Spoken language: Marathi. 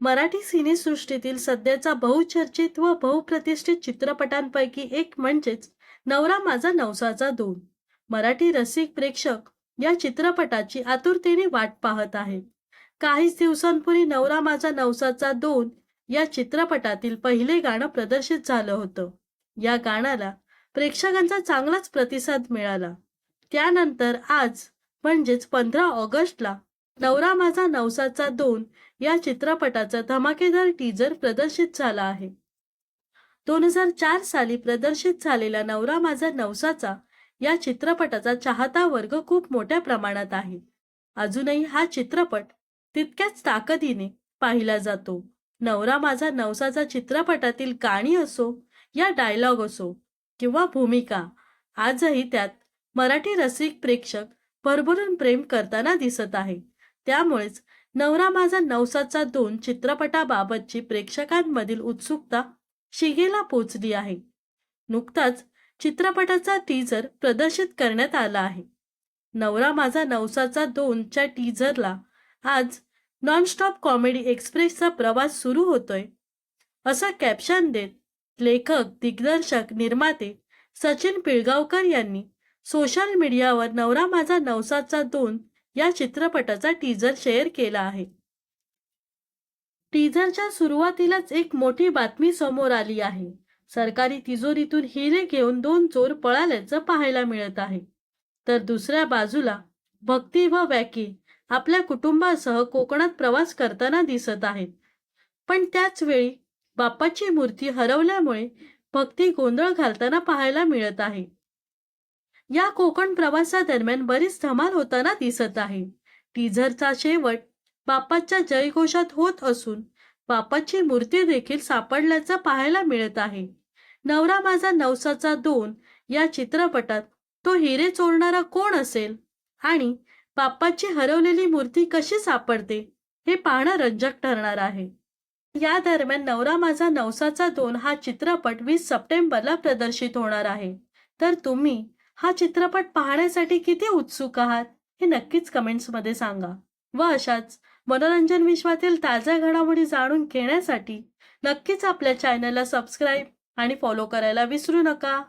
मराठी सिनेसृष्टीतील सध्याचा बहुचर्चित व बहुप्रतिष्ठित चित्रपटांपैकी एक म्हणजेच नवरा माझा नवसाचा दोन. मराठी रसिक प्रेक्षक या चित्रपटाची आतुरतेने वाट पाहत आहेत. काहीच दिवसांपूर्वी नवरा माझा नवसाचा दोन या चित्रपटातील पहिले गाणं प्रदर्शित झालं होतं. या गाण्याला प्रेक्षकांचा चांगलाच प्रतिसाद मिळाला. त्यानंतर आज म्हणजेच पंधरा ऑगस्टला नवरा माझा नवसाचा दोन या चित्रपटाचा धमाकेदार टीजर प्रदर्शित झाला आहे. दोन हजार चार साली प्रदर्शित झालेला नवरा माझा नवसाचा या चित्रपटाचा चाहता वर्ग खूप मोठ्या प्रमाणात आहे. अजूनही हा चित्रपट तितक्याच ताकदीने पाहिला जातो. नवरा माझा नवसाचा चित्रपटातील गाणी असो या डायलॉग असो किंवा भूमिका आजही त्यात मराठी रसिक प्रेक्षक भरभरून प्रेम करताना दिसत आहे. त्यामुळेच नवरा माझा नवसाचा दोन चित्रपटाबाबतची प्रेक्षकांमधील उत्सुकता शिगेला पोचली आहे. नुकताच चित्रपटाचा टीझर प्रदर्शित करण्यात आला आहे. नवरा माझा नवसाचा दोनच्या टीझरला आज नॉनस्टॉप कॉमेडी एक्सप्रेसचा प्रवास सुरू होतोय. असं कॅप्शन देत लेखक दिग्दर्शक निर्माते सचिन पिळगावकर यांनी सोशल मीडियावर नवरा माझा नवसाचा दोन या चित्रपटाचा टीजर शेअर केला आहे. टीझरच्या सुरुवातीलाच एक मोठी बातमी समोर आली आहे. सरकारी तिजोरीतून हिरे घेऊन दोन चोर पळाल्याचं पाहायला मिळत आहे. तर दुसऱ्या बाजूला भक्ती व वॅकी आपल्या कुटुंबासह कोकणात प्रवास करताना दिसत आहेत. पण त्याच वेळी बाप्पाची मूर्ती हरवल्यामुळे भक्ती गोंधळ घालताना पाहायला मिळत आहे. या कोकण प्रवासादरम्यान बरीच धमाल होताना दिसत आहे. टीझरचा शेवट बाप्पाच्या जयघोषात होत असून बाप्पाची मूर्ती देखील सापडल्याचं पाहायला मिळत आहे. नवरा माझा नवसाचा दोन या चित्रपटात तो हिरे चोरणारा कोण असेल? आणि बाप्पाची हरवलेली मूर्ती कशी सापडते? हे पाहणं रंजक ठरणार आहे. या दरम्यान नवरा माझा नवसाचा दोन हा चित्रपट वीस सप्टेंबरला प्रदर्शित होणार आहे. तर तुम्ही हा चित्रपट पाहण्यासाठी किती उत्सुक आहात? हे नक्कीच कमेंट्समध्ये सांगा. व अशाच मनोरंजन विश्वातील ताज्या घडामोडी जाणून घेण्यासाठी नक्कीच आपल्या चॅनलला सबस्क्राईब आणि फॉलो करायला विसरू नका.